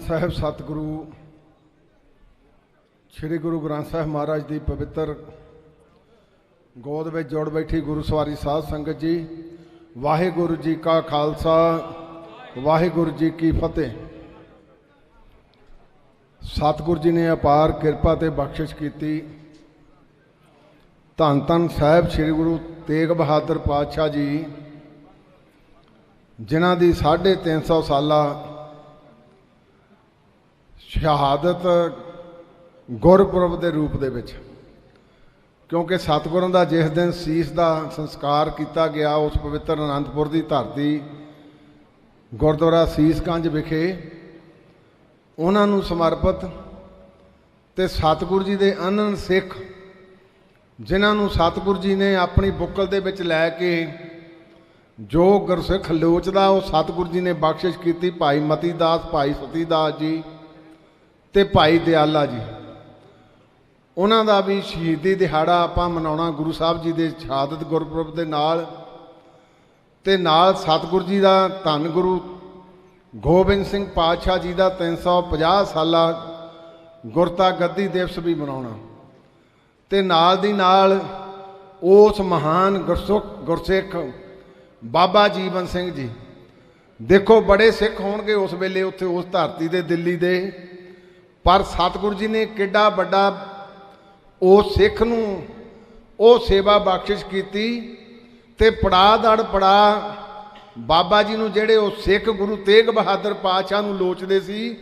ਸਾਹਿਬ, ਸਤਿਗੁਰੂ, ਸ੍ਰੀ ਗੁਰੂ ਗ੍ਰੰਥ ਸਾਹਿਬ ਮਹਾਰਾਜ ਦੀ ਪਵਿੱਤਰ ਗੋਦ ਵਿੱਚ ਜੁੜ ਬੈਠੀ ਗੁਰੂ ਸਵਾਰੀ ਸਾਧ ਸੰਗਤ ਜੀ, ਵਾਹਿਗੁਰੂ ਜੀ ਕਾ ਖਾਲਸਾ, ਵਾਹਿਗੁਰੂ ਜੀ ਕੀ ਫਤਿਹ। ਸਤਿਗੁਰੂ ਜੀ ਨੇ ਅਪਾਰ ਕਿਰਪਾ ਤੇ ਬਖਸ਼ਿਸ਼ ਕੀਤੀ। ਧੰਨ ਧੰਨ ਸਾਹਿਬ, ਸ੍ਰੀ ਗੁਰੂ ਤੇਗ ਬਹਾਦਰ ਪਾਤਸ਼ਾਹ ਜੀ, ਜਿਨ੍ਹਾਂ ਦੀ 350 ਸਾਲਾ ਸ਼ਹਾਦਤ ਗੁਰਪੁਰਬ ਦੇ ਰੂਪ ਦੇ ਵਿੱਚ। ਕਿਉਂਕਿ ਸਤਿਗੁਰਾਂ ਦਾ ਜਿਸ ਦਿਨ ਸੀਸ ਦਾ ਸੰਸਕਾਰ ਕੀਤਾ ਗਿਆ, ਉਸ ਪਵਿੱਤਰ ਅਨੰਦਪੁਰ ਦੀ ਧਰਤੀ ਗੁਰਦੁਆਰਾ ਸੀਸਗੰਜ ਵਿਖੇ ਉਹਨਾਂ ਨੂੰ ਸਮਰਪਿਤ ਤੇ ਸਤਿਗੁਰੂ ਜੀ ਦੇ ਅਨਨ ਸਿੱਖ, ਜਿਨ੍ਹਾਂ ਨੂੰ ਸਤਿਗੁਰੂ ਜੀ ਨੇ ਆਪਣੀ ਬੁੱਕਲ ਦੇ ਵਿੱਚ ਲੈ ਕੇ ਜੋ ਗੁਰਸਿੱਖ ਲੋਚਦਾ, ਉਹ ਸਤਿਗੁਰੂ ਜੀ ਨੇ ਬਖਸ਼ਿਸ਼ ਕੀਤੀ, ਭਾਈ ਮਤੀ ਦਾਸ ਭਾਈ ਸਤੀ ਦਾਸ ਜੀ ਤੇ ਭਾਈ ਦਿਆਲਾ ਜੀ। ਉਹਨਾਂ ਦਾ ਵੀ ਸ਼ਹੀਦੀ ਦਿਹਾੜਾ ਆਪਾਂ ਮਨਾਉਣਾ ਗੁਰੂ ਸਾਹਿਬ ਜੀ ਦੇ ਸ਼ਹਾਦਤ ਗੁਰਪੁਰਬ ਦੇ ਨਾਲ। ਤੇ ਨਾਲ ਸਤਿਗੁਰ ਜੀ ਦਾ ਧੰਨ ਗੁਰੂ ਗੋਬਿੰਦ ਸਿੰਘ ਪਾਤਸ਼ਾਹ ਜੀ ਦਾ 350 ਸਾਲਾ ਗੁਰਤਾ ਗੱਦੀ ਦਿਵਸ ਵੀ ਮਨਾਉਣਾ। ਤੇ ਨਾਲ ਦੀ ਨਾਲ ਉਸ ਮਹਾਨ ਗੁਰਸੁਖ ਗੁਰਸਿੱਖ ਬਾਬਾ ਜੀਵਨ ਸਿੰਘ ਜੀ। ਦੇਖੋ ਬੜੇ ਸਿੱਖ ਹੋਣਗੇ ਉਸ ਵੇਲੇ ਉੱਥੇ ਉਸ ਧਰਤੀ ਦੇ ਦਿੱਲੀ ਦੇ। ਪਰ ਸਤਿਗੁਰੂ ਜੀ ਨੇ ਕਿੱਡਾ ਵੱਡਾ ਉਹ ਸਿੱਖ ਨੂੰ ਉਹ ਸੇਵਾ ਬਖਸ਼ਿਸ਼ ਕੀਤੀ ਤੇ ਪੜਾ ਦੜ ਪੜਾ ਬਾਬਾ ਜੀ ਨੂੰ ਜਿਹੜੇ ਉਹ ਸਿੱਖ ਗੁਰੂ ਤੇਗ ਬਹਾਦਰ ਪਾਤਸ਼ਾਹ ਨੂੰ ਲੋਚਦੇ ਸੀ,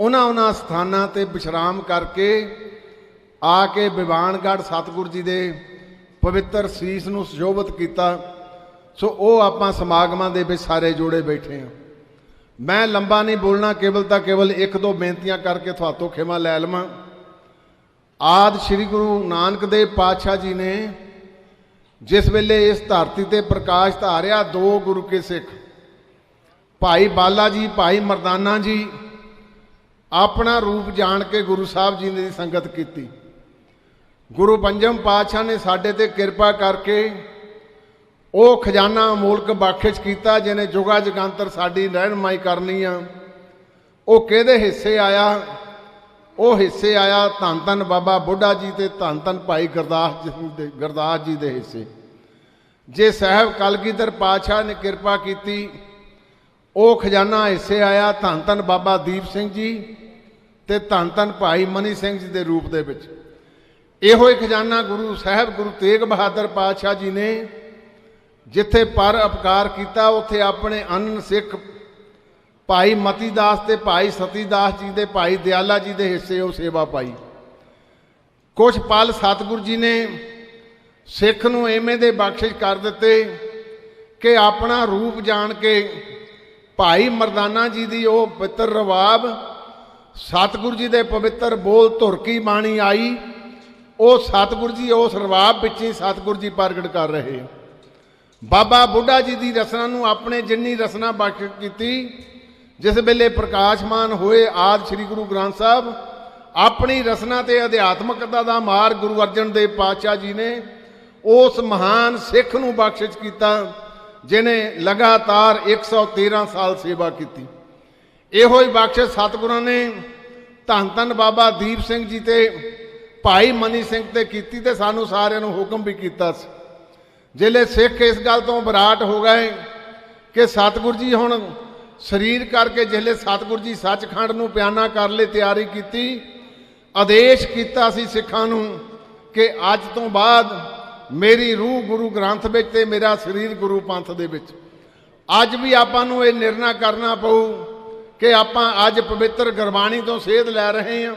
ਉਹਨਾਂ ਉਹਨਾਂ ਸਥਾਨਾਂ ਤੇ ਵਿਸ਼ਰਾਮ ਕਰਕੇ ਆ ਕੇ ਵਿਵਾਨਗੜ੍ਹ ਸਤਿਗੁਰੂ ਜੀ ਦੇ ਪਵਿੱਤਰ ਸੀਸ ਨੂੰ ਸੁਸ਼ੋਭਿਤ ਕੀਤਾ। ਸੋ ਉਹ ਆਪਾਂ ਸਮਾਗਮਾਂ ਦੇ ਵਿੱਚ ਸਾਰੇ ਜੋੜੇ ਬੈਠੇ ਹਾਂ। ਮੈਂ ਲੰਬਾ ਨਹੀਂ ਬੋਲਣਾ, ਕੇਵਲ ਤਾਂ ਕੇਵਲ ਇੱਕ ਦੋ ਬੇਨਤੀਆਂ ਕਰਕੇ ਤੁਹਾਤੋਂ ਖਿਮਾ ਲੈ ਲਵਾਂ। ਆਦ ਸ੍ਰੀ ਗੁਰੂ ਨਾਨਕ ਦੇਵ ਪਾਤਸ਼ਾਹ ਜੀ ਨੇ ਜਿਸ ਵੇਲੇ ਇਸ ਧਰਤੀ ਤੇ ਪ੍ਰਕਾਸ਼ ਧਾਰਿਆ ਦੋ ਗੁਰੂ ਕੇ ਸਿੱਖ, ਭਾਈ ਬਾਲਾ ਜੀ, ਭਾਈ ਮਰਦਾਨਾ ਜੀ, ਆਪਣਾ ਰੂਪ ਜਾਣ ਕੇ ਗੁਰੂ ਸਾਹਿਬ ਜੀ ਦੀ ਸੰਗਤ ਕੀਤੀ। ਗੁਰੂ ਪੰਜਮ ਪਾਤਸ਼ਾਹ ਨੇ ਸਾਡੇ ਤੇ ਕਿਰਪਾ ਕਰਕੇ ਉਹ ਖਜ਼ਾਨਾ ਮੂਲਕ ਬਖਸ਼ਿਸ਼ ਕੀਤਾ, ਜਿਹਨੇ ਜੁਗਾ ਜਗਾਂਤਰ ਸਾਡੀ ਰਹਿਨਮਾਈ ਕਰਨੀ ਆ। ਉਹ ਕਿਹਦੇ ਹਿੱਸੇ ਆਇਆ? ਉਹ ਹਿੱਸੇ ਆਇਆ ਧੰਨ ਧੰਨ ਬਾਬਾ ਬੁੱਢਾ ਜੀ ਤੇ ਧੰਨ ਧੰਨ ਭਾਈ ਗੁਰਦਾਸ ਜੀ ਦੇ, ਗੁਰਦਾਸ ਜੀ ਦੇ ਹਿੱਸੇ। ਜੇ ਸਾਹਿਬ ਕਲਗੀਧਰ ਪਾਤਸ਼ਾਹ ਨੇ ਕਿਰਪਾ ਕੀਤੀ, ਉਹ ਖਜ਼ਾਨਾ ਹਿੱਸੇ ਆਇਆ ਧੰਨ ਧੰਨ ਬਾਬਾ ਦੀਪ ਸਿੰਘ ਜੀ ਤੇ ਧੰਨ ਧੰਨ ਭਾਈ ਮਨੀ ਸਿੰਘ ਜੀ ਦੇ ਰੂਪ ਦੇ ਵਿੱਚ। ਇਹੋ ਹੀ ਖਜ਼ਾਨਾ ਗੁਰੂ ਸਾਹਿਬ ਗੁਰੂ ਤੇਗ ਬਹਾਦਰ ਪਾਤਸ਼ਾਹ ਜੀ ਨੇ ਜਿੱਥੇ ਪਰ ਅਪਕਾਰ ਕੀਤਾ, ਉੱਥੇ ਆਪਣੇ ਅਨਨ ਸਿੱਖ ਭਾਈ ਮਤੀ ਦਾਸ ਤੇ ਭਾਈ ਸਤੀ ਦਾਸ ਜੀ ਦੇ, ਭਾਈ ਦਿਆਲਾ ਜੀ ਦੇ ਹਿੱਸੇ ਉਹ ਸੇਵਾ ਪਾਈ। ਕੁਝ ਪਲ ਸਤਿਗੁਰੂ ਜੀ ਨੇ ਸਿੱਖ ਨੂੰ ਐਵੇਂ ਦੇ ਬਖਸ਼ਿਸ਼ ਕਰ ਦਿੱਤੇ ਕਿ ਆਪਣਾ ਰੂਪ ਜਾਣ ਕੇ ਭਾਈ ਮਰਦਾਨਾ ਜੀ ਦੀ ਉਹ ਪਵਿੱਤਰ ਰਵਾਬ, ਸਤਿਗੁਰੂ ਜੀ ਦੇ ਪਵਿੱਤਰ ਬੋਲ ਧੁਰ ਕੀ ਬਾਣੀ ਆਈ, ਉਹ ਸਤਿਗੁਰੂ ਜੀ ਉਸ ਰਵਾਬ ਵਿੱਚ ਹੀ ਸਤਿਗੁਰੂ ਜੀ ਪ੍ਰਗਟ ਕਰ ਰਹੇ। ਬਾਬਾ ਬੁੱਢਾ ਜੀ ਦੀ ਰਸਨਾ ਨੂੰ ਆਪਣੇ ਜਿੰਨੀ ਰਸਨਾ ਬਖਸ਼ ਕੀਤੀ, ਜਿਸ ਵੇਲੇ ਪ੍ਰਕਾਸ਼ਮਾਨ ਹੋਏ ਆਦ ਸ੍ਰੀ ਗੁਰੂ ਗ੍ਰੰਥ ਸਾਹਿਬ, ਆਪਣੀ ਰਸਨਾ ਤੇ ਅਧਿਆਤਮਕਤਾ ਦਾ ਮਾਰ ਗੁਰੂ ਅਰਜਨ ਦੇਵ ਪਾਤਸ਼ਾਹ ਜੀ ਨੇ ਉਸ ਮਹਾਨ ਸਿੱਖ ਨੂੰ ਬਖਸ਼ਿਸ਼ ਕੀਤਾ ਜਿਨੇ ਲਗਾਤਾਰ 113 ਸਾਲ ਸੇਵਾ ਕੀਤੀ। ਇਹੋ ਹੀ ਬਖਸ਼ਿਸ਼ ਸਤਿਗੁਰਾਂ ਨੇ ਧੰਨ ਧੰਨ ਬਾਬਾ ਦੀਪ ਸਿੰਘ ਜੀ ਤੇ ਭਾਈ ਮਨੀ ਸਿੰਘ ਤੇ ਕੀਤੀ ਤੇ ਸਾਨੂੰ ਸਾਰਿਆਂ ਨੂੰ ਹੁਕਮ ਵੀ ਕੀਤਾ ਸੀ। ਜਿਹੜੇ ਸਿੱਖ ਇਸ ਗੱਲ ਤੋਂ ਵਿਰਾਟ ਹੋ ਗਏ ਕਿ ਸਤਿਗੁਰੂ ਜੀ ਹੁਣ ਸਰੀਰ ਕਰਕੇ ਜਿਹੜੇ ਸਤਿਗੁਰੂ ਜੀ ਸੱਚਖੰਡ ਨੂੰ ਪਿਆਨਾ ਕਰਨ ਲਈ, ਤਿਆਰੀ ਕੀਤੀ। ਆਦੇਸ਼ ਕੀਤਾ ਸੀ ਸਿੱਖਾਂ ਨੂੰ ਕਿ ਅੱਜ ਤੋਂ ਬਾਅਦ ਮੇਰੀ ਰੂਹ ਗੁਰੂ ਗ੍ਰੰਥ ਵਿੱਚ ਤੇ ਮੇਰਾ ਸਰੀਰ ਗੁਰੂ ਪੰਥ ਦੇ ਵਿੱਚ। ਅੱਜ ਵੀ ਆਪਾਂ ਨੂੰ ਇਹ ਨਿਰਣਾ ਕਰਨਾ ਪਊ ਕਿ ਆਪਾਂ ਅੱਜ ਪਵਿੱਤਰ ਗੁਰਬਾਣੀ ਤੋਂ ਸੇਧ ਲੈ ਰਹੇ ਹਾਂ।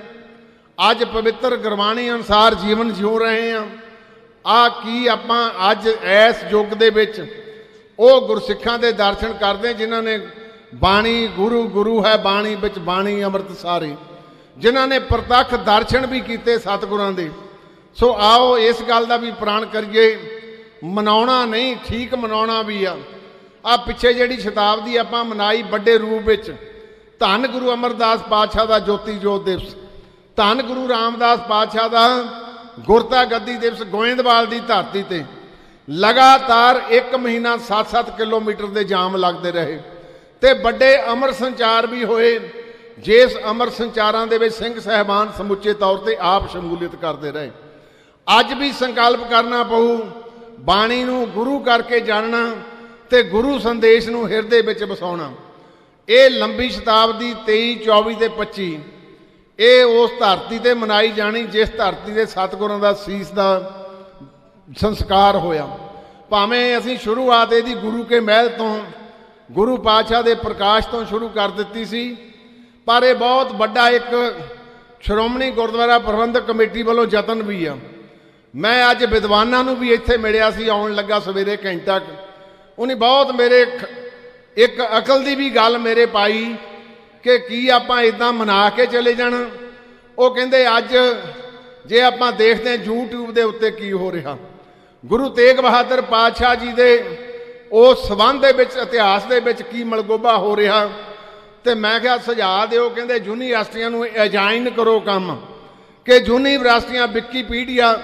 ਅੱਜ ਪਵਿੱਤਰ ਗੁਰਬਾਣੀ ਅਨੁਸਾਰ ਜੀਵਨ ਜਿਉ ਰਹੇ ਹਾਂ। ਆ ਕੀ ਆਪਾਂ ਅੱਜ ਇਸ ਯੁੱਗ ਦੇ ਵਿੱਚ ਉਹ ਗੁਰਸਿੱਖਾਂ ਦੇ ਦਰਸ਼ਨ ਕਰਦੇ ਜਿਨ੍ਹਾਂ ਨੇ ਬਾਣੀ ਗੁਰੂ ਗੁਰੂ ਹੈ ਬਾਣੀ ਵਿੱਚ ਬਾਣੀ ਅੰਮ੍ਰਿਤ ਸਾਰੇ। ਜਿਨ੍ਹਾਂ ਨੇ ਪ੍ਰਤੱਖ ਦਰਸ਼ਨ ਵੀ ਕੀਤੇ ਸਤਿਗੁਰਾਂ ਦੇ। ਸੋ ਆਓ ਇਸ ਗੱਲ ਦਾ ਵੀ ਪ੍ਰਾਣ ਕਰੀਏ। ਮਨਾਉਣਾ ਨਹੀਂ, ਠੀਕ ਮਨਾਉਣਾ ਵੀ ਆ। ਆ ਪਿੱਛੇ ਜਿਹੜੀ ਸ਼ਤਾਬਦੀ ਆਪਾਂ ਮਨਾਈ ਵੱਡੇ ਰੂਪ ਵਿੱਚ, ਧੰਨ ਗੁਰੂ ਅਮਰਦਾਸ ਪਾਤਸ਼ਾਹ ਦਾ ਜੋਤੀ ਜੋਤ ਦਿਵਸ। ਧੰਨ ਗੁਰੂ ਰਾਮਦਾਸ ਪਾਤਸ਼ਾਹ ਦਾ ਗੁਰਤਾ ਗੱਦੀ ਦਿਵਸ ਗੋਇੰਦਵਾਲ ਦੀ ਧਰਤੀ ਤੇ ਲਗਾਤਾਰ 1 ਮਹੀਨਾ 7-7 ਕਿਲੋਮੀਟਰ ਦੇ ਜਾਮ ਲੱਗਦੇ ਰਹੇ ਤੇ ਵੱਡੇ ਅਮਰ ਸੰਚਾਰ ਵੀ ਹੋਏ, ਜਿਸ ਅਮਰ ਸੰਚਾਰਾਂ ਦੇ ਵਿੱਚ ਸਿੰਘ ਸਹਿਬਾਨ ਸਮੁੱਚੇ ਤੌਰ ਤੇ ਆਪ ਸ਼ਮੂਲੀਅਤ ਕਰਦੇ ਰਹੇ। ਅੱਜ ਵੀ ਸੰਕਲਪ ਕਰਨਾ ਪਊ, ਬਾਣੀ ਨੂੰ ਗੁਰੂ ਕਰਕੇ ਜਾਣਨਾ ਤੇ ਗੁਰੂ ਸੰਦੇਸ਼ ਨੂੰ ਹਿਰਦੇ ਵਿੱਚ ਵਸਾਉਣਾ। ਇਹ ਲੰਬੀ ਸ਼ਤਾਬਦੀ 23 24 ਤੇ 25 ਇਹ ਉਸ ਧਰਤੀ ਤੇ ਮਨਾਈ ਜਾਣੀ ਜਿਸ ਧਰਤੀ ਦੇ ਸਤਿਗੁਰਾਂ ਦਾ ਸੀਸ ਦਾ ਸੰਸਕਾਰ ਹੋਇਆ ਭਾਵੇਂ ਅਸੀਂ ਸ਼ੁਰੂਆਤ ਇਹਦੀ ਗੁਰੂ ਕੇ ਮਹਿਲ ਤੋਂ, ਗੁਰੂ ਪਾਤਸ਼ਾਹ ਦੇ ਪ੍ਰਕਾਸ਼ ਤੋਂ ਸ਼ੁਰੂ ਕਰ ਦਿੱਤੀ ਸੀ, ਪਰ ਇਹ ਬਹੁਤ ਵੱਡਾ ਇੱਕ ਸ਼੍ਰੋਮਣੀ ਗੁਰਦੁਆਰਾ ਪ੍ਰਬੰਧਕ ਕਮੇਟੀ ਵੱਲੋਂ ਯਤਨ ਵੀ ਆ ਮੈਂ ਅੱਜ ਵਿਦਵਾਨਾਂ ਨੂੰ ਵੀ ਇੱਥੇ ਮਿਲਿਆ ਸੀ, ਆਉਣ ਲੱਗਾ ਸਵੇਰੇ ਘੰਟਾ ਕੁ। ਉਹਨੇ ਬਹੁਤ ਮੇਰੇ ਖ- ਇੱਕ ਅਕਲ ਦੀ ਵੀ ਗੱਲ ਮੇਰੇ ਪਾਈ ਕਿ ਕੀ ਆਪਾਂ ਇਦਾਂ ਮਨਾ ਕੇ ਚਲੇ ਜਾਣਾ? ਉਹ ਕਹਿੰਦੇ, ਅੱਜ ਜੇ ਆਪਾਂ ਦੇਖਦੇ ਹਾਂ YouTube ਦੇ ਉੱਤੇ ਕੀ ਹੋ ਰਿਹਾ। ਗੁਰੂ ਤੇਗ ਬਹਾਦਰ ਪਾਤਸ਼ਾਹ ਜੀ ਦੇ ਉਸ ਸਬੰਧ ਦੇ ਵਿੱਚ, ਇਤਿਹਾਸ ਦੇ ਵਿੱਚ ਕੀ ਮਲਗੋਬਾ ਹੋ ਰਿਹਾ। ਤੇ ਮੈਂ ਕਿਹਾ, ਸੁਝਾਅ ਦਿਓ, ਕਹਿੰਦੇ, ਯੂਨੀਵਰਸਿਟੀਆਂ ਨੂੰ ਅਜਾਈਨ ਕਰੋ ਕੰਮ। ਕਿ ਯੂਨੀਵਰਸਿਟੀਆਂ, ਵਿਕੀਪੀਡੀਆ,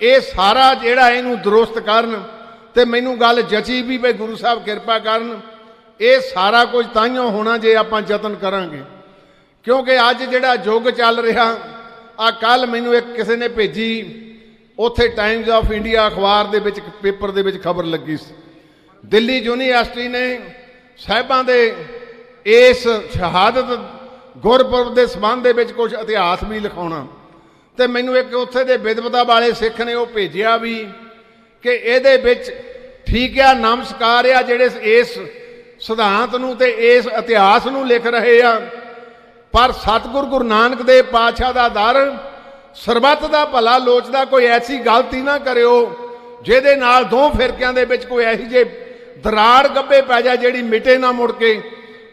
ਇਹ ਸਾਰਾ ਜਿਹੜਾ ਇਹਨੂੰ ਦਰੁਸਤ ਕਰਨ। ਤੇ ਮੈਨੂੰ ਗੱਲ ਜਚੀ ਵੀ ਵੀ ਗੁਰੂ ਸਾਹਿਬ ਕਿਰਪਾ ਕਰਨ। ਇਹ ਸਾਰਾ ਕੁਝ ਤਾਈਓ ਹੋਣਾ ਜੇ ਆਪਾਂ ਯਤਨ ਕਰਾਂਗੇ। ਕਿਉਂਕਿ ਅੱਜ ਜਿਹੜਾ ਯੁੱਗ ਚੱਲ ਰਿਹਾ ਆ ਕੱਲ ਮੈਨੂੰ ਇੱਕ ਕਿਸੇ ਨੇ ਭੇਜੀ, ਉੱਥੇ ਟਾਈਮਜ਼ ਆਫ ਇੰਡੀਆ ਅਖਬਾਰ ਦੇ ਵਿੱਚ ਪੇਪਰ ਦੇ ਵਿੱਚ ਖਬਰ ਲੱਗੀ ਸੀ। ਦਿੱਲੀ ਯੂਨੀਵਰਸਿਟੀ ਨੇ ਸਾਹਿਬਾਂ ਦੇ ਇਸ ਸ਼ਹਾਦਤ, ਗੁਰਪੁਰਬ ਦੇ ਸਬੰਧ ਦੇ ਵਿੱਚ ਕੁਝ ਇਤਿਹਾਸ ਵੀ ਲਿਖਾਉਣਾ। ਤੇ ਮੈਨੂੰ ਇੱਕ ਉੱਥੇ ਦੇ ਵਿਦਵਤਾ ਵਾਲੇ ਸਿੱਖ ਨੇ ਉਹ ਭੇਜਿਆ ਵੀ ਕਿ ਇਹਦੇ ਵਿੱਚ ਠੀਕ ਆ, ਨਮਸਕਾਰ ਆ ਜਿਹੜੇ ਇਸ ਸਿਧਾਂਤ ਨੂੰ ਤੇ ਇਸ ਇਤਿਹਾਸ ਨੂੰ ਲਿਖ ਰਹੇ ਆ। ਪਰ ਸਤਿਗੁਰ ਗੁਰੂ ਨਾਨਕ ਦੇਵ ਪਾਤਸ਼ਾਹ ਦਾ ਦਰ, ਸਰਬੱਤ ਦਾ ਭਲਾ ਲੋਚਦਾ ਕੋਈ ਐਸੀ ਗਲਤੀ ਨਾ ਕਰਿਓ, ਜਿਹਦੇ ਨਾਲ ਦੋ ਫਿਰਕਿਆਂ ਦੇ ਵਿੱਚ ਕੋਈ ਐਸੀ ਜੇ ਦਰਾੜ ਗੱਬੇ ਪੈ ਜਾ ਜਿਹੜੀ ਮਿਟੇ ਨਾ ਮੁੜ ਕੇ।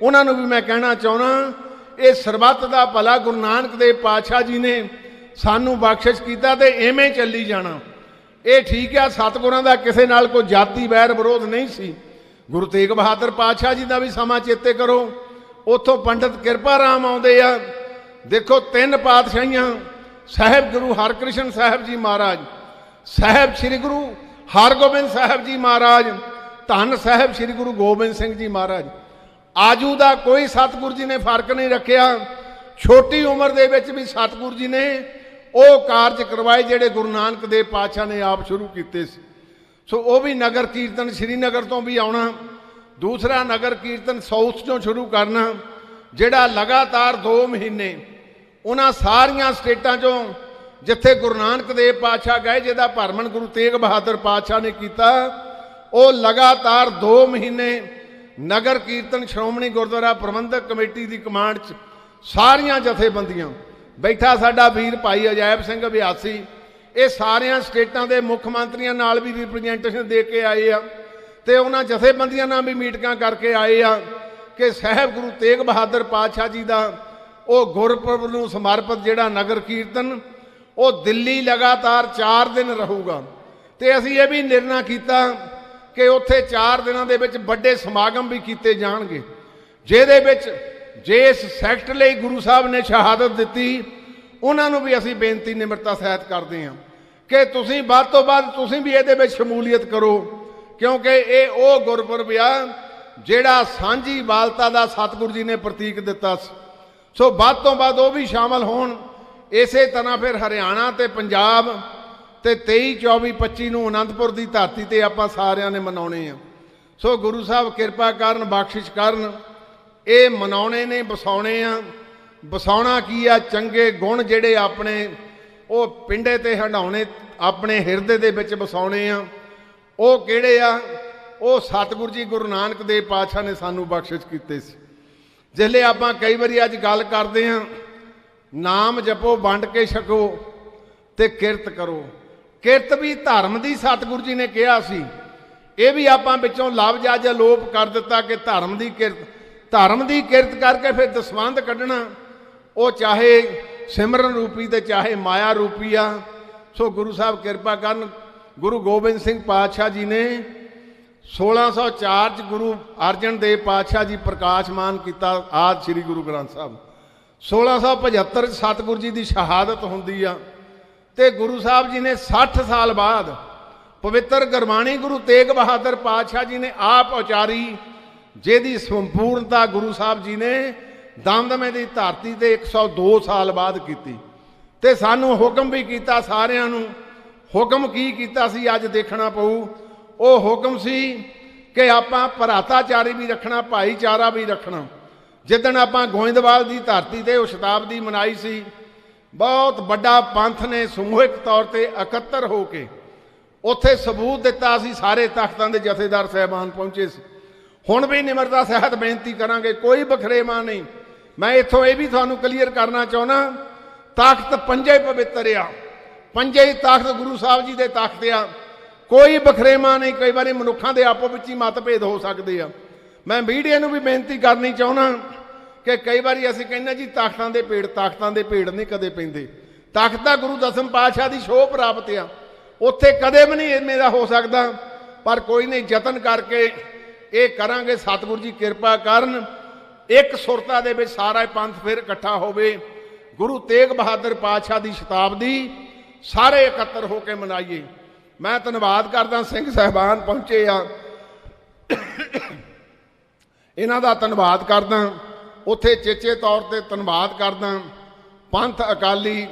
ਉਹਨਾਂ ਨੂੰ ਵੀ ਮੈਂ ਕਹਿਣਾ ਚਾਹਣਾ ਇਹ ਸਰਬੱਤ ਦਾ ਭਲਾ ਗੁਰੂ ਨਾਨਕ ਦੇਵ ਪਾਤਸ਼ਾਹ ਜੀ ਨੇ ਸਾਨੂੰ ਬਖਸ਼ਿਸ਼ ਕੀਤਾ ਤੇ ਐਵੇਂ ਚੱਲੀ ਜਾਣਾ। ਇਹ ਠੀਕ ਆ, ਸਤਿਗੁਰਾਂ ਦਾ ਕਿਸੇ ਨਾਲ ਕੋਈ ਜਾਤੀ ਵੈਰ ਵਿਰੋਧ ਨਹੀਂ ਸੀ। ਗੁਰੂ ਤੇਗ ਬਹਾਦਰ ਪਾਤਸ਼ਾਹ ਜੀ ਦਾ ਵੀ ਸਮਾਂ ਚੇਤੇ ਕਰੋ। ਉੱਥੋਂ ਪੰਡਤ ਕਿਰਪਾ ਰਾਮ ਆਉਂਦੇ ਆ। ਦੇਖੋ ਤਿੰਨ ਪਾਤਸ਼ਾਹੀਆਂ, ਸਾਹਿਬ ਗੁਰੂ ਹਰਕ੍ਰਿਸ਼ਨ ਸਾਹਿਬ ਜੀ ਮਹਾਰਾਜ, ਸਾਹਿਬ ਸ੍ਰੀ ਗੁਰੂ ਹਰਗੋਬਿੰਦ ਸਾਹਿਬ ਜੀ ਮਹਾਰਾਜ, ਧੰਨ ਸਾਹਿਬ ਸ੍ਰੀ ਗੁਰੂ ਗੋਬਿੰਦ ਸਿੰਘ ਜੀ ਮਹਾਰਾਜ। ਆਜੂ ਦਾ ਕੋਈ ਸਤਿਗੁਰੂ ਜੀ ਨੇ ਫ਼ਰਕ ਨਹੀਂ ਰੱਖਿਆ। ਛੋਟੀ ਉਮਰ ਦੇ ਵਿੱਚ ਵੀ ਸਤਿਗੁਰੂ ਜੀ ਨੇ ਉਹ ਕਾਰਜ ਕਰਵਾਏ ਜਿਹੜੇ ਗੁਰੂ ਨਾਨਕ ਦੇਵ ਪਾਤਸ਼ਾਹ ਨੇ ਆਪ ਸ਼ੁਰੂ ਕੀਤੇ ਸੀ। ਸੋ ਉਹ ਵੀ ਨਗਰ ਕੀਰਤਨ ਸ਼੍ਰੀਨਗਰ ਤੋਂ ਵੀ ਆਉਣਾ, ਦੂਸਰਾ ਨਗਰ ਕੀਰਤਨ ਸਾਊਥ ਤੋਂ ਸ਼ੁਰੂ ਕਰਨਾ, ਜਿਹੜਾ ਲਗਾਤਾਰ 2 ਮਹੀਨੇ ਉਹਨਾਂ ਸਾਰੀਆਂ ਸਟੇਟਾਂ ਚੋਂ ਜਿੱਥੇ ਗੁਰੂ ਨਾਨਕ ਦੇਵ ਪਾਤਸ਼ਾਹ ਗਏ, ਜਿਹਦਾ ਭਰਮਣ ਗੁਰੂ ਤੇਗ ਬਹਾਦਰ ਪਾਤਸ਼ਾਹ ਨੇ ਕੀਤਾ, ਉਹ ਲਗਾਤਾਰ 2 ਮਹੀਨੇ ਨਗਰ ਕੀਰਤਨ ਸ਼੍ਰੋਮਣੀ ਗੁਰਦੁਆਰਾ ਪ੍ਰਬੰਧਕ ਕਮੇਟੀ ਦੀ ਕਮਾਂਡ 'ਚ ਸਾਰੀਆਂ ਜਥੇਬੰਦੀਆਂ ਬੈਠਾ ਸਾਡਾ ਵੀਰ ਭਾਈ ਅਜਾਇਬ ਸਿੰਘ ਅਭਿਆਸੀ ਇਹ ਸਾਰਿਆਂ ਸਟੇਟਾਂ ਦੇ ਮੁੱਖ ਮੰਤਰੀਆਂ ਨਾਲ ਵੀ ਰਿਪਰੈਜ਼ੈਂਟੇਸ਼ਨ ਦੇ ਕੇ ਆਏ ਆ ਤੇ ਉਹਨਾਂ ਜਥੇਬੰਦੀਆਂ ਨਾਲ ਵੀ ਮੀਟਿੰਗਾਂ ਕਰਕੇ ਆਏ ਆ ਕਿ ਸਾਹਿਬ ਗੁਰੂ ਤੇਗ ਬਹਾਦਰ ਪਾਤਸ਼ਾਹ ਜੀ ਦਾ ਉਹ ਗੁਰਪੁਰਬ ਨੂੰ ਸਮਰਪਿਤ ਜਿਹੜਾ ਨਗਰ ਕੀਰਤਨ, ਉਹ ਦਿੱਲੀ ਲਗਾਤਾਰ 4 ਦਿਨ ਰਹੂਗਾ। ਤੇ ਅਸੀਂ ਇਹ ਵੀ ਨਿਰਣਾ ਕੀਤਾ ਕਿ ਉੱਥੇ 4 ਦਿਨਾਂ ਦੇ ਵਿੱਚ ਵੱਡੇ ਸਮਾਗਮ ਵੀ ਕੀਤੇ ਜਾਣਗੇ, ਜਿਹਦੇ ਵਿੱਚ ਜਿਸ ਸੈਕਟ ਲਈ ਗੁਰੂ ਸਾਹਿਬ ਨੇ ਸ਼ਹਾਦਤ ਦਿੱਤੀ ਉਹਨਾਂ ਨੂੰ ਵੀ ਅਸੀਂ ਬੇਨਤੀ ਨਿਮਰਤਾ ਸਹਿਤ ਕਰਦੇ ਹਾਂ ਕਿ ਤੁਸੀਂ ਵੱਧ ਤੋਂ ਵੱਧ ਤੁਸੀਂ ਵੀ ਇਹਦੇ ਵਿੱਚ ਸ਼ਮੂਲੀਅਤ ਕਰੋ, ਕਿਉਂਕਿ ਇਹ ਉਹ ਗੁਰਪੁਰਬ ਆ ਜਿਹੜਾ ਸਾਂਝੀ ਵਾਲਤਾ ਦਾ ਸਤਿਗੁਰੂ ਜੀ ਨੇ ਪ੍ਰਤੀਕ ਦਿੱਤਾ ਸੀ। ਸੋ ਵੱਧ ਤੋਂ ਵੱਧ ਉਹ ਵੀ ਸ਼ਾਮਲ ਹੋਣ। ਇਸੇ ਤਰ੍ਹਾਂ ਫਿਰ ਹਰਿਆਣਾ ਤੇ ਪੰਜਾਬ ਤੇ 23 24 25 ਨੂੰ ਅਨੰਦਪੁਰ ਦੀ ਧਰਤੀ ਤੇ ਆਪਾਂ ਸਾਰਿਆਂ ਨੇ ਮਨਾਉਣੇ ਆ। ਸੋ ਗੁਰੂ ਸਾਹਿਬ ਕਿਰਪਾ ਕਰਨ, ਬਖਸ਼ਿਸ਼ ਕਰਨ ਇਹ ਮਨਾਉਣੇ ਨੇ, ਵਸਾਉਣੇ ਆ। ਵਸਾਉਣਾ ਕੀ ਆ? ਚੰਗੇ ਗੁਣ ਜਿਹੜੇ ਆਪਣੇ, ਉਹ ਪਿੰਡੇ ਤੇ ਹੰਡਾਉਣੇ ਆਪਣੇ ਹਿਰਦੇ ਦੇ ਵਿੱਚ ਵਸਾਉਣੇ ਆ। ਉਹ ਕਿਹੜੇ ਆ? ਉਹ ਸਤਿਗੁਰੂ ਜੀ ਗੁਰੂ ਨਾਨਕ ਦੇਵ ਪਾਤਸ਼ਾਹ ਨੇ ਸਾਨੂੰ ਬਖਸ਼ਿਸ਼ ਕੀਤੇ ਸੀ। ਜਿਹਲੇ ਆਪਾਂ ਕਈ ਵਾਰੀ ਅੱਜ ਗੱਲ ਕਰਦੇ ਆ, ਨਾਮ ਜਪੋ, ਵੰਡ ਕੇ ਛਕੋ ਤੇ ਕਿਰਤ ਕਰੋ। ਕਿਰਤ ਵੀ ਧਰਮ ਦੀ ਸਤਿਗੁਰੂ ਜੀ ਨੇ ਕਿਹਾ ਸੀ। ਇਹ ਵੀ ਆਪਾਂ ਵਿੱਚੋਂ ਲਫ਼ਜ਼ ਜਾਂ ਅਲੋਪ ਕਰ ਦਿੱਤਾ ਕਿ ਧਰਮ ਦੀ ਕਿਰਤ, ਧਰਮ ਦੀ ਕਿਰਤ ਕਰਕੇ ਫਿਰ ਦਸਵੰਧ ਕੱਢਣਾ। ਉਹ ਚਾਹੇ ਸਿਮਰਨ ਰੂਪੀ ਤੇ ਚਾਹੇ ਮਾਇਆ ਰੂਪੀ ਆ। ਸੋ ਗੁਰੂ ਸਾਹਿਬ ਕਿਰਪਾ ਕਰਨ, ਗੁਰੂ ਗੋਬਿੰਦ ਸਿੰਘ ਪਾਤਸ਼ਾਹ ਜੀ ਨੇ 1604 ਚ ਗੁਰੂ ਅਰਜਨ ਦੇਵ ਪਾਤਸ਼ਾਹ ਜੀ ਪ੍ਰਕਾਸ਼ਮਾਨ ਕੀਤਾ, ਆਦ ਸ੍ਰੀ ਗੁਰੂ ਗ੍ਰੰਥ ਸਾਹਿਬ। 1675 ਚ ਸਤਿਗੁਰੂ ਜੀ ਦੀ ਸ਼ਹਾਦਤ ਹੁੰਦੀ ਆ ਤੇ ਗੁਰੂ ਸਾਹਿਬ ਜੀ ਨੇ 60 ਸਾਲ ਬਾਅਦ ਪਵਿੱਤਰ ਗੁਰਬਾਣੀ ਗੁਰੂ ਤੇਗ ਬਹਾਦਰ ਪਾਤਸ਼ਾਹ ਜੀ ਨੇ ਆਪ ਉਚਾਰੀ, ਜਿਹਦੀ ਸੰਪੂਰਨਤਾ ਗੁਰੂ ਸਾਹਿਬ ਜੀ ਨੇ ਦਮਦਮੇ ਦੀ ਧਰਤੀ ਤੇ 102 ਸਾਲ ਬਾਅਦ ਕੀਤੀ। ਤੇ ਸਾਨੂੰ ਹੁਕਮ ਵੀ ਕੀਤਾ ਸਾਰਿਆਂ ਨੂੰ। ਹੁਕਮ ਕੀ ਕੀਤਾ ਸੀ ਅੱਜ ਦੇਖਣਾ ਪਊ। ਉਹ ਹੁਕਮ ਸੀ ਕਿ ਆਪਾਂ ਭਰਾਤਾਚਾਰੀ ਵੀ ਰੱਖਣਾ, ਭਾਈਚਾਰਾ ਵੀ ਰੱਖਣਾ। ਜਿੱਦਣ ਆਪਾਂ ਗੋਇੰਦਵਾਲ ਦੀ ਧਰਤੀ ਤੇ ਉਹ ਸ਼ਤਾਬਦੀ ਮਨਾਈ ਸੀ, ਬਹੁਤ ਵੱਡਾ ਪੰਥ ਨੇ ਸਮੂਹਿਕ ਤੌਰ ਤੇ ਇਕੱਤਰ ਹੋ ਕੇ ਉੱਥੇ ਸਬੂਤ ਦਿੱਤਾ ਸੀ, ਸਾਰੇ ਤਖਤਾਂ ਦੇ ਜਥੇਦਾਰ ਸਹਿਬਾਨ ਪਹੁੰਚੇ ਸੀ। ਹੁਣ ਵੀ ਨਿਮਰਤਾ ਸਹਿਤ ਬੇਨਤੀ ਕਰਾਂਗੇ, ਕੋਈ ਬਖਰੇਵਾ ਨਹੀਂ। ਮੈਂ ਇੱਥੋਂ ਇਹ ਵੀ ਤੁਹਾਨੂੰ ਕਲੀਅਰ ਕਰਨਾ ਚਾਹੁੰਦਾ ਤਖਤ ਪੰਜੇ ਪਵਿੱਤਰ ਆ। ਪੰਜੇ ਹੀ ਤਖਤ ਗੁਰੂ ਸਾਹਿਬ ਜੀ ਦੇ ਤਖਤ ਆ। ਕੋਈ ਬਖਰੇਵਾ ਨਹੀਂ, ਕਈ ਵਾਰੀ ਮਨੁੱਖਾਂ ਦੇ ਆਪੋ ਵਿੱਚ ਹੀ ਮਤਭੇਦ ਹੋ ਸਕਦੇ ਆ। ਮੈਂ ਮੀਡੀਆ ਨੂੰ ਵੀ ਬੇਨਤੀ ਕਰਨੀ ਚਾਹੁੰਦਾ ਕਿ ਕਈ ਵਾਰੀ ਅਸੀਂ ਕਹਿੰਦੇ ਜੀ ਤਖਤਾਂ ਦੇ ਪੇੜ ਤਾਕਤਾਂ ਦੇ ਪੇੜ ਨਹੀਂ ਕਦੇ ਪੈਂਦੇ। ਤਖਤ ਗੁਰੂ ਦਸਮ ਪਾਤਸ਼ਾਹ ਦੀ ਸ਼ੋਭ ਪ੍ਰਾਪਤ ਆ। ਉੱਥੇ ਕਦੇ ਵੀ ਨਹੀਂ ਮੇਰਾ ਹੋ ਸਕਦਾ, ਪਰ ਕੋਈ ਨਹੀਂ, ਯਤਨ ਕਰਕੇ ਇਹ ਕਰਾਂਗੇ। ਸਤਿਗੁਰੂ ਜੀ ਕਿਰਪਾ ਕਰਨ। ਇੱਕ ਸੁਰਤਾ ਦੇ ਵਿੱਚ ਸਾਰਾ ਪੰਥ ਫਿਰ ਇਕੱਠਾ ਹੋਵੇ, ਗੁਰੂ ਤੇਗ ਬਹਾਦਰ ਪਾਤਸ਼ਾਹ ਦੀ ਸ਼ਤਾਬਦੀ ਸਾਰੇ ਇਕੱਤਰ ਹੋ ਕੇ ਮਨਾਈਏ। ਮੈਂ ਧੰਨਵਾਦ ਕਰਦਾ ਸਿੰਘ ਸਹਿਬਾਨ ਪਹੁੰਚੇ ਆ। ਇਹਨਾਂ ਦਾ ਧੰਨਵਾਦ ਕਰਦਾ। ਉੱਥੇ ਚੇਚੇ ਤੌਰ ਤੇ ਧੰਨਵਾਦ ਕਰਦਾ। ਪੰਥ ਅਕਾਲੀ,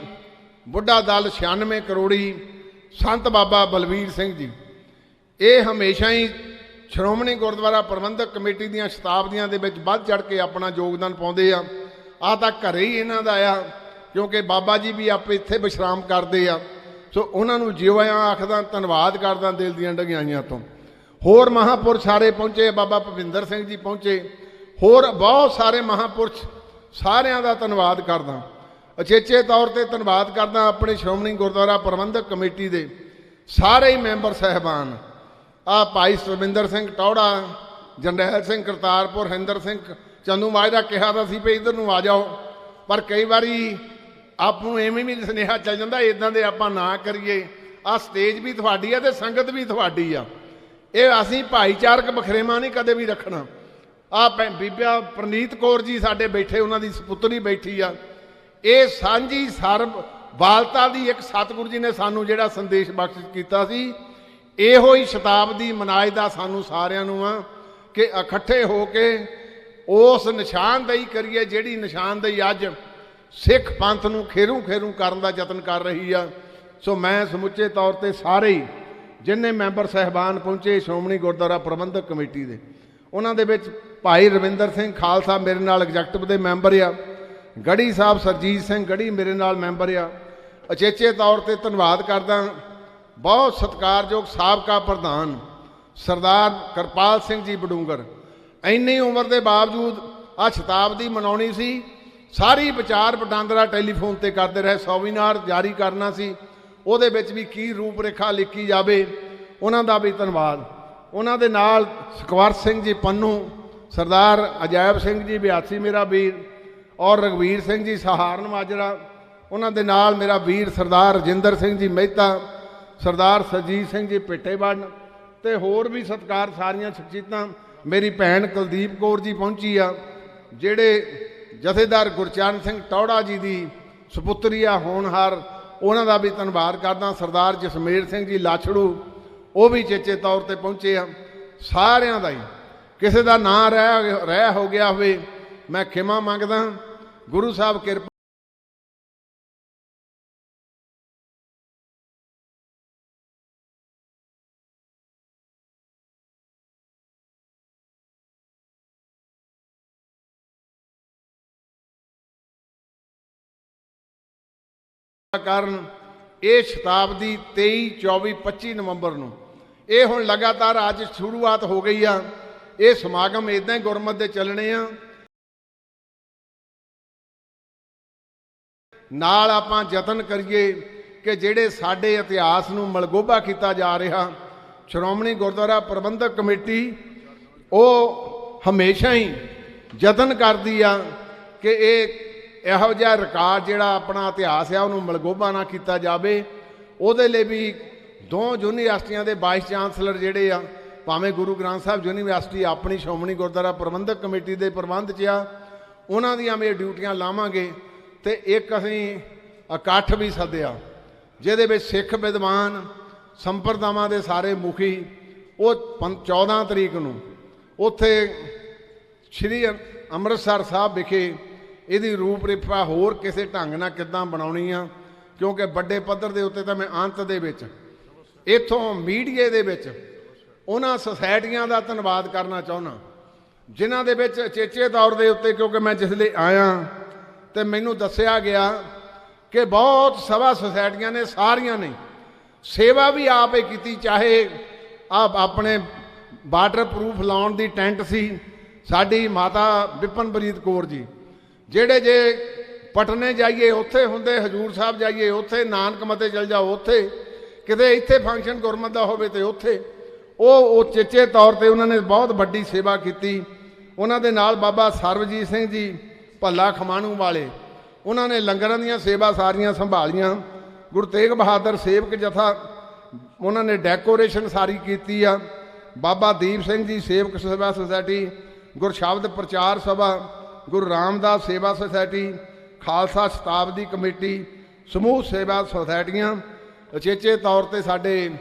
ਬੁੱਢਾ ਦਲ 96 ਕਰੋੜੀ, ਸੰਤ ਬਾਬਾ ਬਲਵੀਰ ਸਿੰਘ ਜੀ। ਇਹ ਹਮੇਸ਼ਾ ਹੀ ਸ਼੍ਰੋਮਣੀ ਗੁਰਦੁਆਰਾ ਪ੍ਰਬੰਧਕ ਕਮੇਟੀ ਦੀਆਂ ਸ਼ਤਾਬਦੀਆਂ ਦੇ ਵਿੱਚ ਵੱਧ ਚੜ ਕੇ ਆਪਣਾ ਯੋਗਦਾਨ ਪਾਉਂਦੇ ਆ। ਆ ਤਾਂ ਘਰੇ ਹੀ ਇਹਨਾਂ ਦਾ ਆ, ਕਿਉਂਕਿ ਬਾਬਾ ਜੀ ਵੀ ਆਪੇ ਇੱਥੇ ਵਿਸ਼ਰਾਮ ਕਰਦੇ ਆ। ਸੋ ਉਹਨਾਂ ਨੂੰ ਜਿਉਆਂ ਆਖਦਾ, ਧੰਨਵਾਦ ਕਰਦਾ ਦਿਲ ਦੀਆਂ ਡਗਿਆਈਆਂ ਤੋਂ। ਹੋਰ ਮਹਾਪੁਰਸ਼ ਸਾਰੇ ਪਹੁੰਚੇ, ਬਾਬਾ ਭਵਿੰਦਰ ਸਿੰਘ ਜੀ ਪਹੁੰਚੇ। ਹੋਰ ਬਹੁਤ ਸਾਰੇ ਮਹਾਪੁਰਸ਼ ਸਾਰਿਆਂ ਦਾ ਧੰਨਵਾਦ ਕਰਦਾ। ਅਚੇਚੇ ਤੌਰ ਤੇ ਧੰਨਵਾਦ ਕਰਦਾ ਆਪਣੇ ਸ਼੍ਰੋਮਣੀ ਗੁਰਦੁਆਰਾ ਪ੍ਰਬੰਧਕ ਕਮੇਟੀ ਦੇ ਸਾਰੇ ਹੀ ਮੈਂਬਰ ਸਹਿਬਾਨ। ਆ ਭਾਈ ਸੁਰਿੰਦਰ ਸਿੰਘ ਟੌੜਾ ਜੰਡੈਲ ਸਿੰਘ ਕਰਤਾਰਪੁਰ ਹਿੰਦਰ ਸਿੰਘ ਚੰਦੂ ਮਾਜਰਾ ਕਿਹਾ ਤਾਂ ਸੀ ਵੀ ਇਧਰ ਨੂੰ ਆ ਜਾਓ। ਪਰ ਕਈ ਵਾਰੀ ਆਪ ਨੂੰ ਐਵੇਂ ਵੀ ਸੁਨੇਹਾ ਚੱਲ ਜਾਂਦਾ ਇਦਾਂ ਦੇ ਆਪਾਂ ਨਾ ਕਰੀਏ। ਆ ਸਟੇਜ ਵੀ ਤੁਹਾਡੀ ਆ ਤੇ ਸੰਗਤ ਵੀ ਤੁਹਾਡੀ ਆ। ਇਹ ਅਸੀਂ ਭਾਈਚਾਰਕ ਬਖਰੇਵਾ ਨਹੀਂ ਕਦੇ ਵੀ ਰੱਖਣਾ। ਆ ਬੀਬਾ ਪ੍ਰਨੀਤ ਕੌਰ ਜੀ ਸਾਡੇ ਬੈਠੇ, ਉਹਨਾਂ ਦੀ ਸੁਪੁੱਤਰੀ ਬੈਠੀ ਆ। ਇਹ ਸਾਂਝੀ ਸਰਬ, ਵਾਲਤਾ ਦੀ ਇੱਕ ਸਤਿਗੁਰੂ ਜੀ ਨੇ ਸਾਨੂੰ ਜਿਹੜਾ ਸੰਦੇਸ਼ ਬਖਸ਼ ਕੀਤਾ ਸੀ ਇਹੋ ਹੀ ਸ਼ਤਾਬਦੀ ਮਨਾਏ ਦਾ ਸਾਨੂੰ ਸਾਰਿਆਂ ਨੂੰ ਆ ਕਿ ਇਕੱਠੇ ਹੋ ਕੇ ਉਸ ਨਿਸ਼ਾਨਦੇਹੀ ਕਰੀਏ ਜਿਹੜੀ ਨਿਸ਼ਾਨਦੇਹੀ ਅੱਜ ਸਿੱਖ ਪੰਥ ਨੂੰ ਖੇਰੂ ਖੇਰੂ ਕਰਨ ਦਾ ਯਤਨ ਕਰ ਰਹੀ ਆ। ਸੋ ਮੈਂ ਸਮੁੱਚੇ ਤੌਰ ਤੇ ਸਾਰੇ ਹੀ ਜਿੰਨੇ ਮੈਂਬਰ ਸਹਿਬਾਨ ਪਹੁੰਚੇ ਸ਼੍ਰੋਮਣੀ ਗੁਰਦੁਆਰਾ ਪ੍ਰਬੰਧਕ ਕਮੇਟੀ ਦੇ, ਉਹਨਾਂ ਦੇ ਵਿੱਚ ਭਾਈ ਰਵਿੰਦਰ ਸਿੰਘ ਖਾਲਸਾ ਮੇਰੇ ਨਾਲ ਐਗਜ਼ੈਕਟਿਵ ਦੇ ਮੈਂਬਰ ਆ, ਗੜੀ ਸਾਹਿਬ ਸਰਜੀਤ ਸਿੰਘ ਗੜੀ ਮੇਰੇ ਨਾਲ ਮੈਂਬਰ ਆ। ਅਚੇਚੇ ਤੌਰ ਤੇ ਧੰਨਵਾਦ ਕਰਦਾ ਬਹੁਤ ਸਤਿਕਾਰਯੋਗ ਸਾਬਕਾ ਪ੍ਰਧਾਨ ਸਰਦਾਰ ਕਰਪਾਲ ਸਿੰਘ ਜੀ ਬਡੂੰਗਰ। ਇੰਨੀ ਉਮਰ ਦੇ ਬਾਵਜੂਦ ਆ ਸ਼ਤਾਬਦੀ ਮਨਾਉਣੀ ਸੀ। ਸਾਰੀ ਵਿਚਾਰ ਵਟਾਂਦਰਾ ਟੈਲੀਫੋਨ ਤੇ ਕਰਦੇ ਰਹੇ, ਸੈਮੀਨਾਰ ਜਾਰੀ ਕਰਨਾ ਸੀ। ਉਹਦੇ ਵਿੱਚ ਵੀ ਕੀ ਰੂਪ ਰੇਖਾ ਲਿਖੀ ਜਾਵੇ, ਉਹਨਾਂ ਦਾ ਵੀ ਧੰਨਵਾਦ। ਉਹਨਾਂ ਦੇ ਨਾਲ ਸੁਖਵਰ ਸਿੰਘ ਜੀ ਪੰਨੂ, ਸਰਦਾਰ ਅਜੈਬ ਸਿੰਘ ਜੀ ਬਿਆਸੀ ਮੇਰਾ ਵੀਰ ਔਰ ਰਗਵੀਰ ਸਿੰਘ ਜੀ ਸਹਾਰਨ ਮਾਜਰਾ, ਉਹਨਾਂ ਦੇ ਨਾਲ ਮੇਰਾ ਵੀਰ ਸਰਦਾਰ ਰਜਿੰਦਰ ਸਿੰਘ ਜੀ ਮਹਿਤਾ ਸਰਦਾਰ ਸਰਜੀਤ ਸਿੰਘ ਜੀ ਪਿੱਟੇਵੜਨ ਤੇ ਹੋਰ ਵੀ ਸਤਕਾਰ ਸਾਰੀਆਂ ਸ਼ਖਸੀਅਤਾਂ ਮੇਰੀ ਭੈਣ ਕੁਲਦੀਪ ਕੌਰ ਜੀ ਪਹੁੰਚੀ ਆ, ਜਿਹੜੇ ਜਥੇਦਾਰ ਗੁਰਚਰਨ ਸਿੰਘ ਟੌੜਾ ਜੀ ਦੀ ਸੁਪੁੱਤਰੀ ਆ, ਹੋਣਹਾਰ, ਉਹਨਾਂ ਦਾ ਵੀ ਧੰਨਵਾਦ ਕਰਦਾ, ਸਰਦਾਰ ਜਸਮੇਰ ਸਿੰਘ ਜੀ ਲਾਛੜੂ, ਉਹ ਵੀ ਚੇਚੇ ਤੌਰ ਤੇ ਪਹੁੰਚੇ ਆ। ਸਾਰਿਆਂ ਦਾ ਹੀ, ਕਿਸੇ ਦਾ ਨਾਂ ਰਹਿ ਰਹਿ ਹੋ ਗਿਆ ਹੋਵੇ, ਮੈਂ ਖਿਮਾ ਮੰਗਦਾ, ਗੁਰੂ ਸਾਹਿਬ ਕਿਰਪਾ ਕਾਰਨ ਇਹ ਸ਼ਤਾਬਦੀ 23 24 25 ਨਵੰਬਰ ਨੂੰ। ਇਹ ਹੁਣ ਲਗਾਤਾਰ ਅੱਜ ਸ਼ੁਰੂਆਤ ਹੋ ਗਈ ਆ। ਇਹ ਸਮਾਗਮ ਇਦਾਂ ਹੀ ਗੁਰਮਤ ਦੇ ਚੱਲਣੇ ਆ। ਨਾਲ ਆਪਾਂ ਯਤਨ ਕਰੀਏ ਕਿ ਜਿਹੜੇ ਸਾਡੇ ਇਤਿਹਾਸ ਨੂੰ ਮਲਗੋਬਾ ਕੀਤਾ ਜਾ ਰਿਹਾ, ਸ਼੍ਰੋਮਣੀ ਗੁਰਦੁਆਰਾ ਪ੍ਰਬੰਧਕ ਕਮੇਟੀ, ਉਹ ਹਮੇਸ਼ਾ ਹੀ ਯਤਨ ਕਰਦੀ ਆ ਕਿ ਇਹ ਇਹੋ ਜਿਹਾ ਰਿਕਾਰਡ ਜਿਹੜਾ ਆਪਣਾ ਇਤਿਹਾਸ ਆ, ਉਹਨੂੰ ਮਲਗੋਬਾ ਨਾ ਕੀਤਾ ਜਾਵੇ। ਉਹਦੇ ਲਈ ਵੀ ਦੋ ਯੂਨੀਵਰਸਿਟੀਆਂ ਦੇ ਵਾਈਸ ਚਾਂਸਲਰ ਜਿਹੜੇ ਆ, ਭਾਵੇਂ ਗੁਰੂ ਗ੍ਰੰਥ ਸਾਹਿਬ ਯੂਨੀਵਰਸਿਟੀ ਆਪਣੀ ਸ਼੍ਰੋਮਣੀ ਗੁਰਦੁਆਰਾ ਪ੍ਰਬੰਧਕ ਕਮੇਟੀ ਦੇ ਪ੍ਰਬੰਧ 'ਚ ਆ, ਉਹਨਾਂ ਦੀਆਂ ਵੀ ਡਿਊਟੀਆਂ ਲਾਵਾਂਗੇ ਤੇ ਇੱਕ ਅਸੀਂ ਇਕੱਠ ਵੀ ਸੱਦਿਆ, ਜਿਹਦੇ ਵਿੱਚ ਸਿੱਖ ਵਿਦਵਾਨ ਸੰਪਰਦਾਵਾਂ ਦੇ ਸਾਰੇ ਮੁਖੀ, ਉਹ 14 ਤਰੀਕ ਨੂੰ ਉੱਥੇ ਸ਼੍ਰੀ ਅੰਮ੍ਰਿਤਸਰ ਸਾਹਿਬ ਵਿਖੇ ਇਹਦੀ ਰੂਪਰੇਖਾ ਹੋਰ ਕਿਸੇ ਢੰਗ ਨਾਲ ਕਿੱਦਾਂ ਬਣਾਉਣੀ ਆ? ਕਿਉਂਕਿ ਵੱਡੇ ਪੱਧਰ ਦੇ ਉੱਤੇ ਤਾਂ ਮੈਂ ਅੰਤ ਦੇ ਵਿੱਚ, ਇਥੋਂ ਮੀਡੀਏ ਦੇ ਵਿੱਚ ਉਹਨਾਂ ਸੁਸਾਇਟੀਆਂ ਦਾ ਧੰਨਵਾਦ ਕਰਨਾ ਚਾਹੁੰਦਾ। ਜਿਨ੍ਹਾਂ ਦੇ ਵਿੱਚ ਚੇਚੇ ਤੌਰ ਦੇ ਉੱਤੇ ਕਿਉਂਕਿ ਮੈਂ ਜਿਸ ਲਈ ਆਇਆ, ਤੇ ਮੈਨੂੰ ਦੱਸਿਆ ਗਿਆ ਕਿ ਬਹੁਤ ਸਭਾ ਸੁਸਾਇਟੀਆਂ ਨੇ, ਸਾਰੀਆਂ ਨੇ ਸੇਵਾ ਵੀ ਆਪੇ ਕੀਤੀ, ਚਾਹੇ ਆਪ ਆਪਣੇ ਵਾਟਰ ਪ੍ਰੂਫ ਲਾਉਣ ਦੀ ਟੈਂਟ ਸੀ, ਸਾਡੀ ਮਾਤਾ ਵਿਪਨਪ੍ਰੀਤ ਕੌਰ ਜੀ। ਜਿਹੜੇ ਜੇ ਪਟਨੇ ਜਾਈਏ, ਉੱਥੇ ਹੁੰਦੇ ਹਜੂਰ ਸਾਹਿਬ ਜਾਈਏ, ਉੱਥੇ ਨਾਨਕ ਮਤੇ ਚਲ ਜਾਓ, ਉੱਥੇ ਕਿਤੇ ਇੱਥੇ ਫੰਕਸ਼ਨ ਗੁਰਮਤ ਦਾ ਹੋਵੇ ਤੇ ਉੱਥੇ। ਉਹ ਉਹ ਚੇਚੇ ਤੌਰ ਤੇ ਉਹਨਾਂ ਨੇ ਬਹੁਤ ਵੱਡੀ ਸੇਵਾ ਕੀਤੀ। ਉਹਨਾਂ ਦੇ ਨਾਲ ਬਾਬਾ ਸਰਵਜੀਤ ਸਿੰਘ ਜੀ, ਭੱਲਾ ਖਮਾਣੂ ਵਾਲੇ। ਉਹਨਾਂ ਨੇ ਲੰਗਰਾਂ ਦੀਆਂ ਸੇਵਾ ਸਾਰੀਆਂ ਸੰਭਾਲੀਆਂ। ਗੁਰੂ ਤੇਗ ਬਹਾਦਰ ਸੇਵਕ ਜਥਾ, ਉਹਨਾਂ ਨੇ ਡੈਕੋਰੇਸ਼ਨ ਸਾਰੀ ਕੀਤੀ ਆ। ਬਾਬਾ ਦੀਪ ਸਿੰਘ ਜੀ ਸੇਵਕ ਸੇਵਾ ਸੁਸਾਇਟੀ ਗੁਰਸ਼ਬਦ ਪ੍ਰਚਾਰ ਸਭਾ ਗੁਰੂ ਰਾਮਦਾਸ ਸੇਵਾ ਸੁਸਾਇਟੀ, ਖਾਲਸਾ ਸ਼ਤਾਬਦੀ ਕਮੇਟੀ, ਸਮੂਹ ਸੇਵਾ ਸੁਸਾਇਟੀਆਂ ਉਚੇਚੇ ਤੌਰ ਤੇ ਸਾਡੇ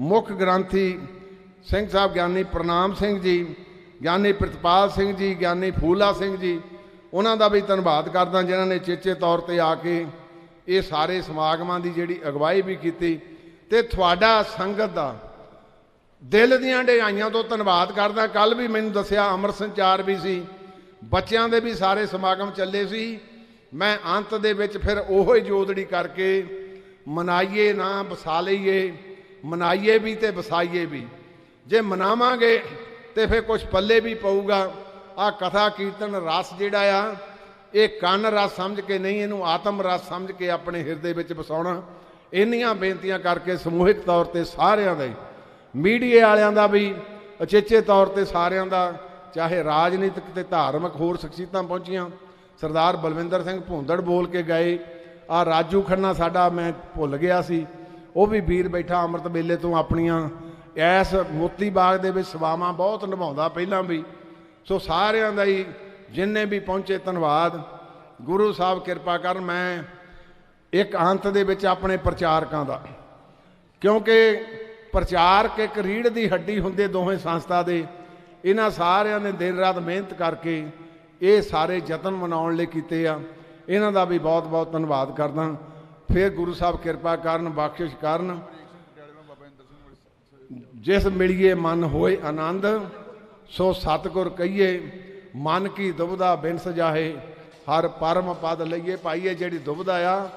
ਮੁੱਖ ਗ੍ਰੰਥੀ ਸਿੰਘ ਸਾਹਿਬ ਗਿਆਨੀ ਪ੍ਰਣਾਮ ਸਿੰਘ ਜੀ, ਗਿਆਨੀ ਪ੍ਰਿਤਪਾਲ ਸਿੰਘ ਜੀ, ਗਿਆਨੀ ਫੂਲਾ ਸਿੰਘ ਜੀ, ਉਹਨਾਂ ਦਾ ਵੀ ਧੰਨਵਾਦ ਕਰਦਾ ਜਿਨ੍ਹਾਂ ਨੇ ਚੇਚੇ ਤੌਰ ਤੇ ਆ ਕੇ ਇਹ ਸਾਰੇ ਸਮਾਗਮਾਂ ਦੀ ਜਿਹੜੀ ਅਗਵਾਈ ਵੀ ਕੀਤੀ। ਤੇ ਤੁਹਾਡਾ ਸੰਗਤ ਦਾ ਦਿਲ ਦੀਆਂ ਢਾਈਆਂ ਤੋਂ ਧੰਨਵਾਦ ਕਰਦਾ। ਕੱਲ ਵੀ ਮੈਨੂੰ ਦੱਸਿਆ ਅਮਰ ਸੰਚਾਰ ਵੀ ਸੀ। ਬੱਚਿਆਂ ਦੇ ਵੀ ਸਾਰੇ ਸਮਾਗਮ ਚੱਲੇ ਸੀ। ਮੈਂ ਅੰਤ ਦੇ ਵਿੱਚ ਫਿਰ ਉਹੋ ਹੀ ਜੋਦੜੀ ਕਰਕੇ ਮਨਾਈਏ ਨਾ, ਵਸਾ ਲਈਏ, ਮਨਾਈਏ ਵੀ ਤੇ ਵਸਾਈਏ ਵੀ। ਜੇ ਮਨਾਵਾਂਗੇ ਤੇ ਫਿਰ ਕੁਝ ਪੱਲੇ ਵੀ ਪਊਗਾ। ਆ ਕਥਾ ਕੀਰਤਨ ਰਸ ਜਿਹੜਾ ਆ, ਇਹ ਕੰਨ ਰਸ ਸਮਝ ਕੇ ਨਹੀਂ, ਇਹਨੂੰ ਆਤਮ ਰਸ ਸਮਝ ਕੇ ਆਪਣੇ ਹਿਰਦੇ ਵਿੱਚ ਵਸਾਉਣਾ। ਇੰਨੀਆਂ ਬੇਨਤੀਆਂ ਕਰਕੇ ਸਮੂਹਿਕ ਤੌਰ ਤੇ ਸਾਰਿਆਂ ਦੇ ਹੀ ਮੀਡੀਏ ਵਾਲਿਆਂ ਦਾ ਵੀ, ਅਚੇਚੇ ਤੌਰ ਤੇ ਸਾਰਿਆਂ ਦਾ ਚਾਹੇ ਰਾਜਨੀਤਿਕ ਤੇ ਧਾਰਮਿਕ ਹੋਰ ਸ਼ਖਸੀਅਤਾਂ ਪਹੁੰਚੀਆਂ, ਸਰਦਾਰ ਬਲਵਿੰਦਰ ਸਿੰਘ ਭੁੰਦੜ ਬੋਲ ਕੇ ਗਏ ਆ ਰਾਜੂ ਖੰਨਾ ਸਾਡਾ ਮੈਂ ਭੁੱਲ ਗਿਆ ਸੀ, ਉਹ ਵੀ ਵੀਰ ਬੈਠਾ ਅੰਮ੍ਰਿਤ ਵੇਲੇ ਤੋਂ ਆਪਣੀਆਂ, ਐਸ ਮੋਤੀ ਬਾਗ ਦੇ ਵਿੱਚ ਸੇਵਾਵਾਂ ਬਹੁਤ ਨਿਭਾਉਂਦਾ ਪਹਿਲਾਂ ਵੀ। ਸੋ ਸਾਰਿਆਂ ਦਾ ਹੀ ਜਿੰਨੇ ਵੀ ਪਹੁੰਚੇ ਧੰਨਵਾਦ। ਗੁਰੂ ਸਾਹਿਬ ਕਿਰਪਾ ਕਰਨ ਮੈਂ ਇੱਕ ਅੰਤ ਦੇ ਵਿੱਚ ਆਪਣੇ ਪ੍ਰਚਾਰਕਾਂ ਦਾ। ਕਿਉਂਕਿ ਪ੍ਰਚਾਰਕ ਇੱਕ ਰੀੜ ਦੀ ਹੱਡੀ ਹੁੰਦੇ ਦੋਵੇਂ ਸੰਸਥਾ ਦੇ ਇਹਨਾਂ ਸਾਰਿਆਂ ਨੇ ਦਿਨ ਰਾਤ ਮਿਹਨਤ ਕਰਕੇ ਇਹ ਸਾਰੇ ਯਤਨ ਮਨਾਉਣ ਲਈ ਕੀਤੇ ਆ। ਇਹਨਾਂ ਦਾ ਵੀ ਬਹੁਤ ਬਹੁਤ ਧੰਨਵਾਦ ਕਰਦਾ। ਫਿਰ ਗੁਰੂ ਸਾਹਿਬ ਕਿਰਪਾ ਕਰਨ, ਬਖਸ਼ਿਸ਼ ਕਰਨ। ਜਿਸ ਮਿਲੀਏ ਮਨ ਹੋਏ ਆਨੰਦ, ਸੋ ਸਤਿਗੁਰ ਕਹੀਏ, ਮਨ ਕੀ ਦੁਬਦਾ ਬਿਨਸ ਸਜਾਹੇ, ਹਰ ਪਰਮ ਪਦ ਲਈਏ ਪਾਈਏ ਜਿਹੜੀ ਦੁਬਦਾ ਆ,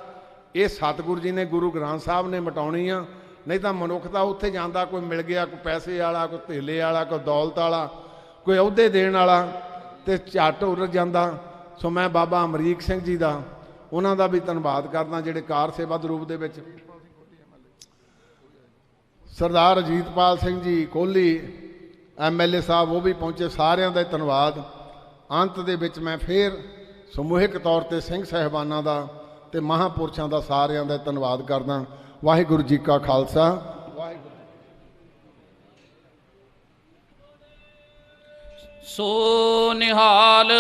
ਇਹ ਸਤਿਗੁਰ ਜੀ ਨੇ ਗੁਰੂ ਗ੍ਰੰਥ ਸਾਹਿਬ ਨੇ ਮਟਾਉਣੀ ਆ। ਨਹੀਂ ਤਾਂ ਮਨੁੱਖ ਤਾਂ ਉੱਥੇ ਜਾਂਦਾ, ਕੋਈ ਮਿਲ ਗਿਆ, ਕੋਈ ਪੈਸੇ ਵਾਲਾ, ਕੋਈ ਧੇਲੇ ਵਾਲਾ, ਕੋਈ ਦੌਲਤ ਵਾਲਾ, ਕੋਈ ਅਹੁਦੇ ਦੇਣ ਵਾਲਾ ਤੇ ਝੱਟ ਉਰ ਜਾਂਦਾ। ਸੋ ਮੈਂ ਬਾਬਾ ਅਮਰੀਕ ਸਿੰਘ ਜੀ ਦਾ, ਉਹਨਾਂ ਦਾ ਵੀ ਧੰਨਵਾਦ ਕਰਦਾ ਜਿਹੜੇ ਕਾਰ ਸੇਵਾ ਦੇ ਰੂਪ ਦੇ ਵਿੱਚ। ਸਰਦਾਰ ਅਜੀਤਪਾਲ ਸਿੰਘ ਜੀ ਕੋਹਲੀ ਐਮਐਲਏ ਸਾਹਿਬ, ਉਹ ਵੀ ਪਹੁੰਚੇ, ਸਾਰਿਆਂ ਦਾ ਧੰਨਵਾਦ। ਅੰਤ ਦੇ ਵਿੱਚ ਮੈਂ ਫੇਰ ਸਮੂਹਿਕ ਤੌਰ ਤੇ ਸਿੰਘ ਸਹਿਬਾਨਾਂ ਦਾ ਤੇ ਮਹਾਪੁਰਸ਼ਾਂ ਦਾ ਸਾਰਿਆਂ ਦਾ ਧੰਨਵਾਦ ਕਰਦਾ। ਵਾਹਿਗੁਰੂ ਜੀ ਕਾ ਖਾਲਸਾ। ਵਾਹਿਗੁਰੂ ਸੋ ਨਿਹਾਲ